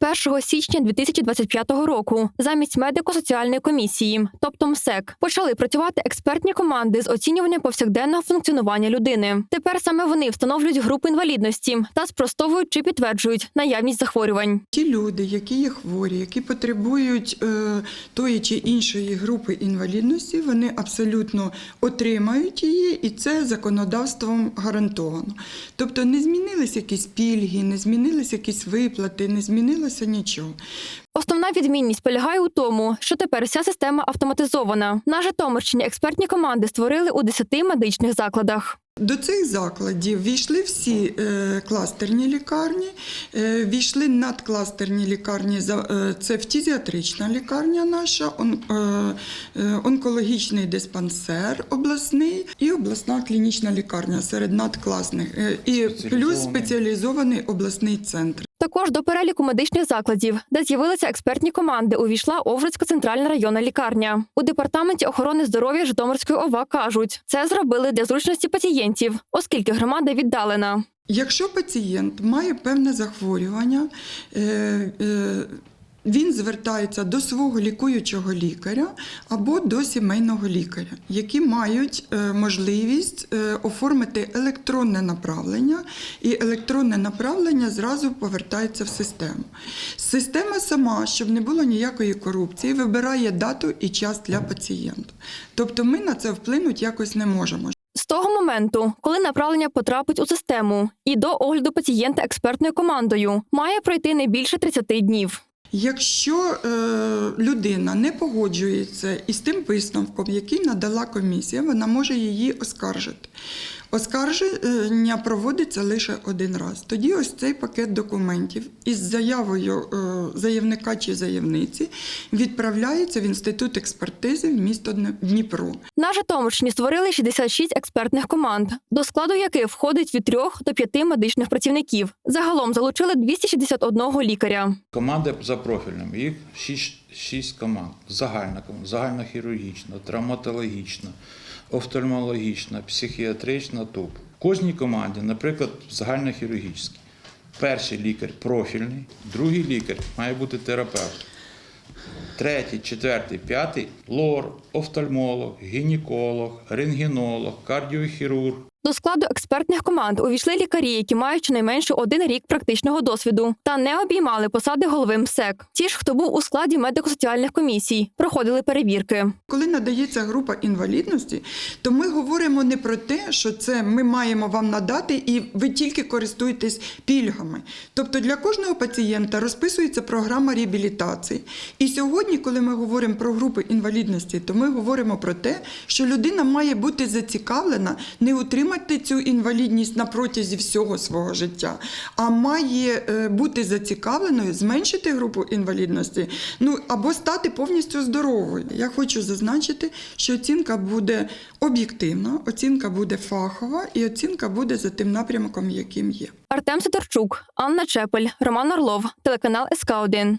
з 1 січня 2025 року замість медико-соціальної комісії, тобто МСЕК, почали працювати експертні команди з оцінювання повсякденного функціонування людини. Тепер саме вони встановлюють групу інвалідності та спростовують чи підтверджують наявність захворювань. Ті люди, які є хворі, які потребують е, тої чи іншої групи інвалідності, вони абсолютно отримають її, і це законодавством гарантовано. Тобто не змінились якісь пільги, не змінились якісь виплати, не змінилося нічого. Основна відмінність полягає у тому, що тепер вся система автоматизована. На Житомирщині експертні команди створили у 10 медичних закладах. До цих закладів війшли всі е, кластерні лікарні, е, війшли надкластерні лікарні, за- е, це фтізіатрична лікарня наша, он, е, е, онкологічний диспансер обласний і обласна клінічна лікарня серед надкласних, е, і плюс спеціалізований обласний центр. Також до переліку медичних закладів, де з'явилися експертні команди, увійшла Овруцька центральна районна лікарня. У департаменті охорони здоров'я Житомирської ОВА кажуть, це зробили для зручності пацієнтів, оскільки громада віддалена. Якщо пацієнт має певне захворювання, е, е, він звертається до свого лікуючого лікаря або до сімейного лікаря, які мають е, можливість е, оформити електронне направлення, і електронне направлення зразу повертається в систему. Система сама, щоб не було ніякої корупції, вибирає дату і час для пацієнта. Тобто ми на це вплинути якось не можемо. З того моменту, коли направлення потрапить у систему, і до огляду пацієнта експертною командою має пройти не більше 30 днів. Якщо е, людина не погоджується із тим висновком, який надала комісія, вона може її оскаржити. Оскарження проводиться лише один раз. Тоді ось цей пакет документів із заявою е, заявника чи заявниці відправляється в інститут експертизи в місто Дніпро. На Житомирщині створили 66 експертних команд, до складу яких входить від 3 до 5 медичних працівників. Загалом залучили 261 лікаря. Команди за профільним. Їх шість, шість команд. Загальна команда, загальнохірургічна, травматологічна, офтальмологічна, психіатрична, ТУП. В кожній команді, наприклад, загальнохірургічній. Перший лікар профільний, другий лікар має бути терапевт. Третій, четвертий, п'ятий лор, офтальмолог, гінеколог, рентгенолог, кардіохірург, До складу експертних команд увійшли лікарі, які мають щонайменше один рік практичного досвіду та не обіймали посади голови МСЕК. Ті ж, хто був у складі медико-соціальних комісій, проходили перевірки. Коли надається група інвалідності, то ми говоримо не про те, що це ми маємо вам надати, і ви тільки користуєтесь пільгами. Тобто для кожного пацієнта розписується програма реабілітації. І сьогодні, коли ми говоримо про групи інвалідності, то ми говоримо про те, що людина має бути зацікавлена не утримати цю інвалідність на протязі всього свого життя, а має е, бути зацікавленою зменшити групу інвалідності, ну або стати повністю здоровою. Я хочу зазначити, що оцінка буде об'єктивна, оцінка буде фахова і оцінка буде за тим напрямком, яким є. Артем Сидорчук, Анна Чепель, Роман Орлов, телеканал СК 1